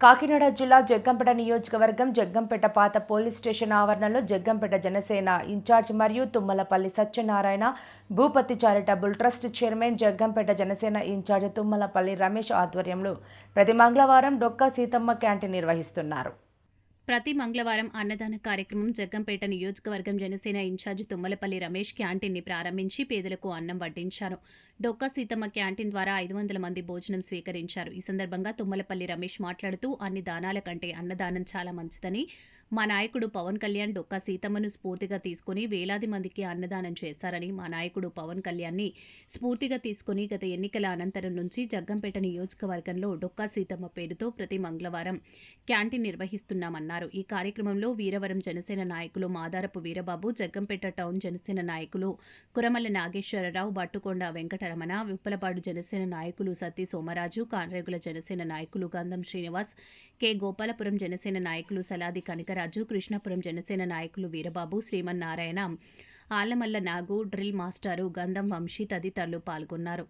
కాకినాడ జిల్లా జగ్గంపేట నియోజకవర్గం జగ్గంపేట పాత పోలీస్ స్టేషన్ ఆవరణలో జగ్గంపేట జనసేన ఇన్ఛార్జ్ మరియు Tummalapalli Satyanarayana Bhupathi charitable trust chairman Jaggampeta Janasena incharge Tummalapalli Ramesh ఆధ్వర్యంలో ప్రతి మంగళవారం డొక్కా సీతమ్మ క్యాంటీన్ నిర్వహిస్తున్నారు. ప్రతి మంగళవారం అన్నదాన కార్యక్రమం జగ్గంపేట నియోజకవర్గం జనసేన ఇన్ఛార్జి తుమ్మలపల్లి రమేష్ క్యాంటీన్ని ప్రారంభించి పేదలకు అన్నం వడ్డించారు. డొక్కా సీతమ్మ క్యాంటీన్ ద్వారా ఐదు వందల మంది భోజనం స్వీకరించారు. ఈ సందర్భంగా తుమ్మలపల్లి రమేష్ మాట్లాడుతూ అన్ని దానాల కంటే అన్నదానం చాలా మంచిదని మా నాయకుడు పవన్ కళ్యాణ్ డొక్కా సీతమ్మను స్ఫూర్తిగా తీసుకుని వేలాది మందికి అన్నదానం చేశారని మా నాయకుడు పవన్ కళ్యాణ్ని స్ఫూర్తిగా తీసుకుని గత ఎన్నికల అనంతరం నుంచి జగ్గంపేట నియోజకవర్గంలో డొక్కా సీతమ్మ పేరుతో ప్రతి మంగళవారం క్యాంటీన్ నిర్వహిస్తున్నామన్నారు. ఈ కార్యక్రమంలో వీరవరం జనసేన నాయకులు మాదారపు వీరబాబు జగ్గంపేట టౌన్ జనసేన నాయకులు కురమల్ల నాగేశ్వరరావు బట్టుకొండ వెంకటరమణ విప్పలపాడు జనసేన నాయకులు సత్తి సోమరాజు కాన్రేగుల జనసేన నాయకులు గంధం శ్రీనివాస్ కె గోపాలపురం జనసేన నాయకులు సలాది నాగరాజు కృష్ణాపురం జనసేన నాయకులు వీరబాబు శ్రీమన్నారాయణ ఆలమల్ల నాగు డ్రిల్ మాస్టారు గంధం వంశీ తదితరులు పాల్గొన్నారు.